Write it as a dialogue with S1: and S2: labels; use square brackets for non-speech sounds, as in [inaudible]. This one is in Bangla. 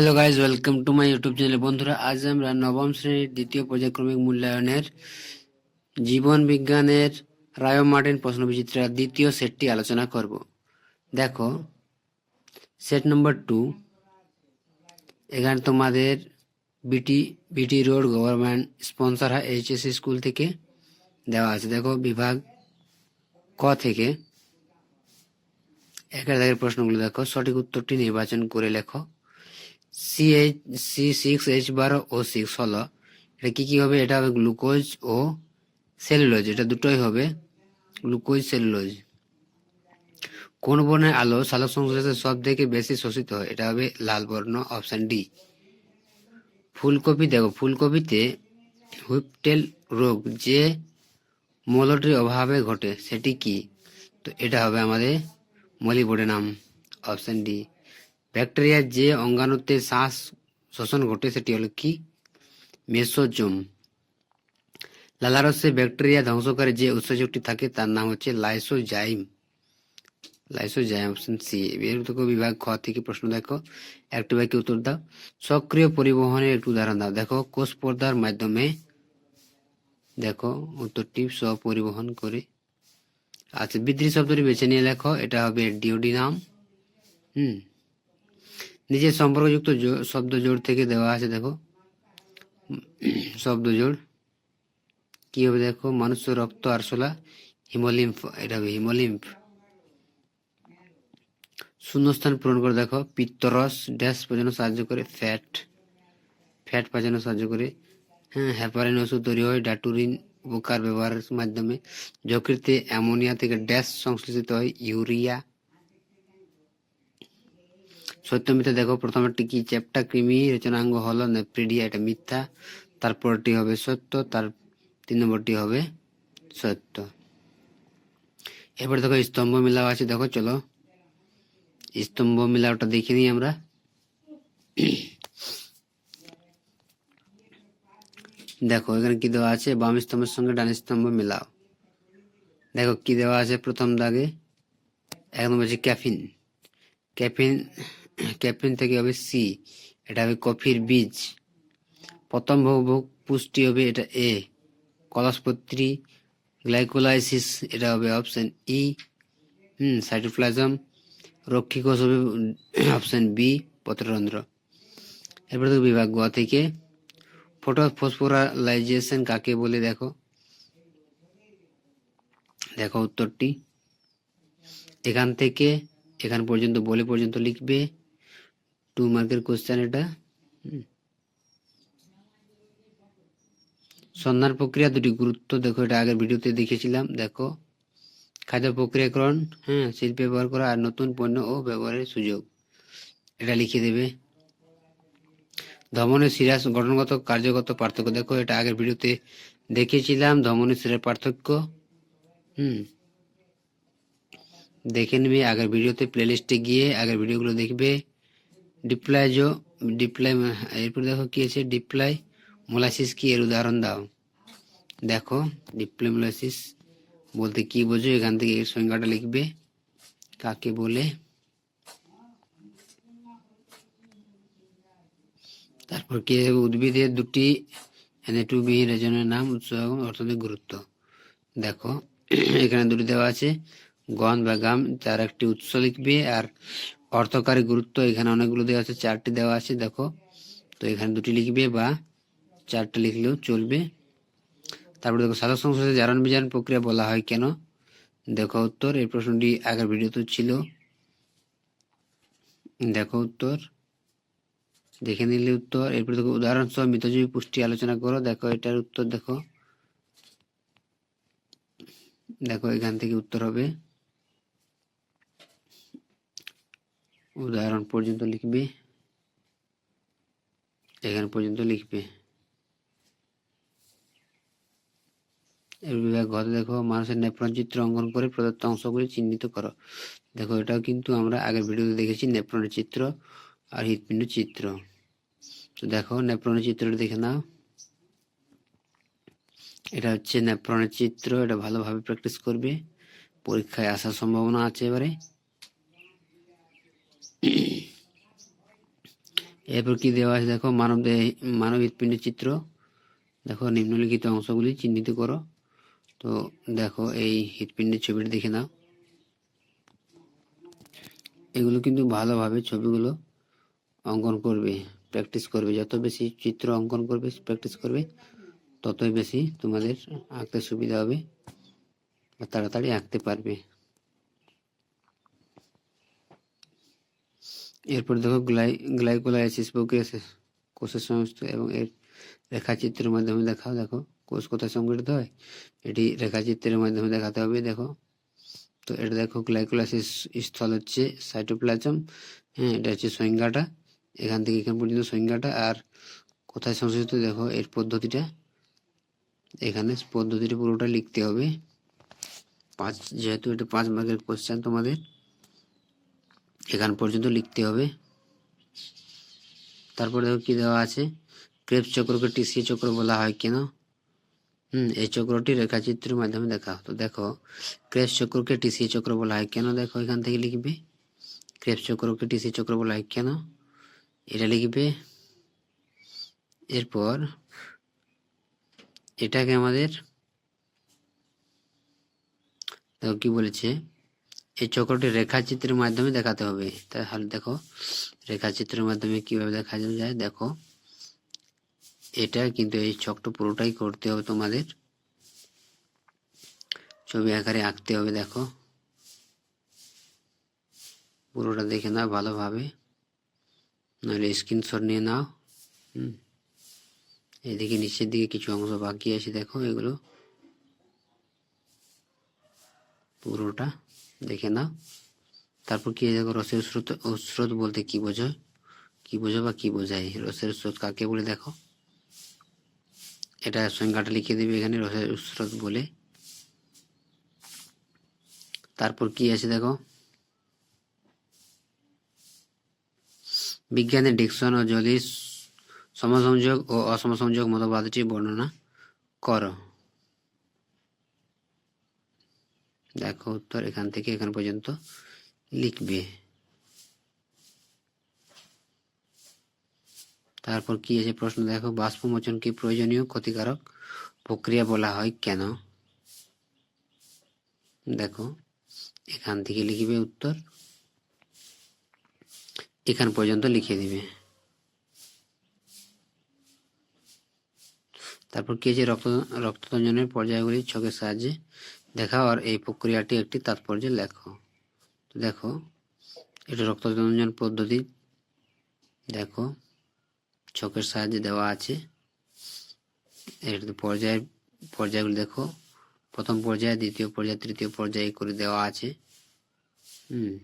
S1: Hello guys welcome to my YouTube channel বন্ধুরা, আজ আমরা নবম শ্রেণির দ্বিতীয় পর্যায়ক্রমিক মূল্যায়নের জীবন বিজ্ঞানের রায় মার্টিন প্রশ্ন বিচিত্রার দ্বিতীয় সেটটি আলোচনা করব। দেখো, সেট নম্বর টু, এখানে তোমাদের BT BT road government sponsor হয় এইচএসসি স্কুল থেকে দেওয়া আছে। দেখো, বিভাগ ক থেকে একের দাগের প্রশ্নগুলো দেখো, সঠিক উত্তরটি নির্বাচন করে লেখো। সি সিক্স এইচ বার ও সিক্স হলো, এটা কি কি হবে? এটা হবে গ্লুকোজ ও সেলুলোজ এটা দুটোই হবে গ্লুকোজ সেলুলোজ কোন বর্ণের আলো সালোক সংশ্লেষে সব থেকে বেশি শোষিত হয়? এটা হবে লাল বর্ণ অপশন ডি ফুলকপি, দেখো, ফুলকপিতে হুইপটেল রোগ যে মৌলটির অভাবে ঘটে, সেটি কি? তো এটা হবে আমাদের মলিবডেনাম অপশন ডি ব্যাকটেরিয়ার যে অঙ্গাণুতে শ্বাস শোষণ ঘটে সেটি হলো কি? মেসোজোম। লালারসে ব্যাকটেরিয়া ধ্বংসকারী যে উৎসেচকটি থাকে, তার নাম হচ্ছে লাইসোজাইম। Lysozyme option C. এর বিভাগ খ থেকে প্রশ্ন দেখো। একটি বাক্যে উত্তর দাও। সক্রিয় পরিবহনের একটু উদাহরণ দাও। দেখো, কোষ পর্দার মাধ্যমে দেখো, উত্তরটি স্বপরিবহন করে। আচ্ছা বিদ্রি শব্দটি বেছে নিয়ে লেখো। এটা হবে ডিওডিনাম। হুম। নিজের সম্পর্কযুক্ত শব্দ জোড় থেকে দেওয়া আছে, দেখো। শব্দ জোড়। কি হবে, দেখো? মানুষ রক্ত আরশোলা হিমোলিম্ফ, এটা হবে হিমোলিম্ফ। শূন্যস্থান পূরণ করে, দেখো। পিত্তরস ড্যাশ পাজানো সাহায্য করে ফ্যাট। ফ্যাট পাজানো সাহায্য করে। হ্যাঁ হ্যাপারিন ওষুধ তৈরি হয়, ডাটুরিন উপকার ব্যবহারের মাধ্যমে। যকৃতে অ্যামোনিয়া থেকে ড্যাশ সংশ্লেষিত হয়, ইউরিয়া। সত্য মিথ্যা দেখো প্রথমেরটি কি চ্যাপ্টা কৃমি, রচনাঙ্গ হলো নেপ্রিডিয়া এটা মিথ্যা। তারপরটি হবে সত্য, তার তিন নম্বরটি হবে সত্য। এবার দেখো, স্তম্ভ মিলাও আছে, দেখো, চলো। স্তম্ভ মিলাওটা দেখে নিই আমরা। দেখো, এখানে কি দেওয়া আছে? বাম স্তম্ভের সঙ্গে ডান স্তম্ভ মিলাও। দেখো, কি দেওয়া আছে প্রথম দাগে? এক নম্বর হচ্ছে ক্যাফিন। ক্যাফিন ক্যাফিন থেকে হবে সি এটা হবে কফির বীজ। প্রথম ভোগ পুষ্টি হবে এটা এ কলসপত্রী, গ্লাইকোলাইসিস, এটা হবে অপশান ই হুম, সাইটোপ্লাজম, রক্ষী কোষ হবে অপশান বি পত্ররন্ধ্র এরপরে দেখো বিভাগ গোয়া থেকে, ফটোফসফোরালাইজেশন কাকে বলে দেখো? দেখো উত্তরটি। এখান থেকে, এখান পর্যন্ত, বলে পর্যন্ত লিখবে। টু মার্কের কোশ্চেন এটা। সন্ধান প্রক্রিয়া দুটি গুরুত্ব, দেখো এটা আগের ভিডিওতে দেখেছিলাম, দেখো। খাদ্য প্রক্রিয়াকরণ হ্যাঁ শিল্পে ব্যবহার করা আর নতুন পণ্য ও ব্যবহারের সুযোগ। এটা লিখে দেবে। ধমনের শিরাস গঠনগত, কার্যগত পার্থক্য, দেখো এটা আগের ভিডিওতে দেখেছিলাম ধমনের শিরার পার্থক্য। হুম। দেখে নেবে আগের ভিডিওতে প্লেলিস্টে গিয়ে আগের ভিডিওগুলো দেখবে। ডিপ্লাইজো ডিপ্লাই এরপর দেখো কি আছে? ডিপ্লাই মোলাসিস কি? এর উদাহরণ দাও। দেখো ডিপ্লাই মোলাসিস বলতে কি বোঝো? এখান থেকে এর সংজ্ঞাটা লিখবে। কাকে বলে? তারপর কি? উদ্ভিদের দুটি এনএটু বিহীন রেজনের নাম, উৎস এবং অর্থনৈতিক গুরুত্ব। দেখো, [clears throat] এখানে দুটি দেওয়া আছে। গন বা গাম, তার একটি উৎস লিখবে আর অর্থকারী গুরুত্ব, এখানে অনেকগুলো দেওয়া আছে, চারটি দেওয়া আছে, দেখো। তো এখানে দুটি লিখবে বা চারটে লিখলেও চলবে। তারপরে দেখো, সাধারণ সংসদে জারণ বিজারণ প্রক্রিয়া বলা হয় কেন? দেখো উত্তর, এই প্রশ্নটি আগের ভিডিওতে ছিল। দেখো উত্তর, দেখে নিলে উত্তর। এরপর দেখো উদাহরণ সহ মিতজীবী পুষ্টি আলোচনা করো। দেখো, এটার উত্তর দেখো। দেখো, এখান থেকে উত্তর হবে। উদাহরণ পর্যন্ত লিখবে। এখান পর্যন্ত লিখবে। এর বিভাগ ঘরে দেখো, মানুষের নেপ্রন চিত্র অঙ্কন করে প্রদত্ত অংশগুলি চিহ্নিত করো। দেখো, এটাও কিন্তু আমরা আগের ভিডিওতে দেখেছি নেপ্রনের চিত্র আর হৃৎপিণ্ড চিত্র। তো দেখো নেপ্রনের চিত্রটা দেখে নাও। এটা হচ্ছে নেপ্রনের চিত্র, এটা ভালোভাবে প্র্যাকটিস করবে। পরীক্ষায় আসার সম্ভাবনা আছে এবারে। এরপর কি দেওয়া আছে? দেখো, মানব দেহে, মানব হৃৎপিণ্ডের চিত্র। দেখো, নিম্নলিখিত অংশগুলি চিহ্নিত করো। তো দেখো, এই হৃৎপিণ্ডের ছবিটা দেখে নাও। এগুলো কিন্তু ভালোভাবে ছবিগুলো অঙ্কন করবে, প্র্যাকটিস করবে। যত বেশি চিত্র অঙ্কন করবে, প্র্যাকটিস করবে, ততই বেশি তোমাদের আঁকতে সুবিধা হবে বা তাড়াতাড়ি আঁকতে পারবে। এরপর দেখো গ্লাই, গ্লাইকোলাইসিস প্রক্রিয়া কোষের সমস্ত এবং এর রেখাচিত্রের মাধ্যমে দেখাও, দেখো কোষ কোথায় সংগঠিত হয়? এটি রেখাচিত্রের মাধ্যমে দেখাতে হবে, দেখো। তো এটা দেখো গ্লাইকোলাইসিস স্থল হচ্ছে সাইটোপ্লাজম হ্যাঁ এটা হচ্ছে সংজ্ঞাটা। এখান থেকে এখান পর্যন্ত সংজ্ঞাটা। আর কোথায় সংশ্লিষ্ট, দেখো এর পদ্ধতিটা। এখানে পদ্ধতিটা পুরোটা লিখতে হবে। পাঁচ, যেহেতু এটা পাঁচ মার্কের কোশ্চেন তোমাদের এখান পর্যন্ত লিখতে হবে। তারপরে দেখো কি দেওয়া আছে? ক্রেপস চক্রকে টিসি চক্র বলা হয় কেন? হুম, এই চক্রটি রেখাচিত্রের মাধ্যমে দেখা। তো দেখো ক্রেপস চক্রকে টিসি চক্র বলা হয় কেন? দেখো, এখান থেকে লিখবে। ক্রেপস চক্রকে টিসি চক্র বলা হয় কেন? এটা লিখবে। এরপর এটাকে আমাদের দেখো কি বলেছে? এই চক্রটি রেখাচিত্রের মাধ্যমে দেখাতে হবে। তাহলে দেখো, রেখাচিত্রের মাধ্যমে কীভাবে দেখা যায়, দেখো। এটা কিন্তু এই চকটা পুরোটাই করতে হবে তোমাদের। ছবি আকারে আঁকতে হবে, দেখো। পুরোটা দেখে নাও ভালোভাবে। নাহলে স্ক্রিনশট নিয়ে নাও। হুম। এদিকে নিচের দিকে কিছু অংশ বাকি আছে, দেখো এগুলো। পুরোটা। দেখে নাও তারপর কি দেখো রসের স্রোত স্রোত বলতে কি বোঝায় কি বোঝো বা কি বোঝায় রসের স্রোত কাকে বলে দেখো এটা সংজ্ঞাটা লিখে দিবে এখানে রসের স্রোত বলে তারপর কি আছে দেখো বিজ্ঞানের ডিকশন ও যদি সমসংযোগ ও অসমসংযোগ মতবাদটি বর্ণনা করো দেখো উত্তর এখান থেকে এখান পর্যন্ত লিখবে। তারপর কি আছে প্রশ্ন? দেখো, বাষ্পমোচন বাষ্পমোচনকে প্রয়োজনীয়? ক্ষতিকারক প্রক্রিয়া বলা হয় কেন? দেখো, এখান থেকে লিখবে উত্তর। এখান পর্যন্ত লিখে দিবে। তারপর কি আছে? রক্ত রক্ততঞ্জনের পর্যায়গুলি ছকের সাহায্যে দেখাও আর এই প্রক্রিয়াটি একটি তাৎপর্য লেখো। তো দেখো, এটা রক্ততঞ্জন পদ্ধতি। দেখো ছকের সাহায্যে দেওয়া আছে। এর পর্যায়, পর্যায়গুলো দেখো। প্রথম পর্যায়, দ্বিতীয় পর্যায়, তৃতীয় পর্যায়ে করে দেওয়া আছে। হুম।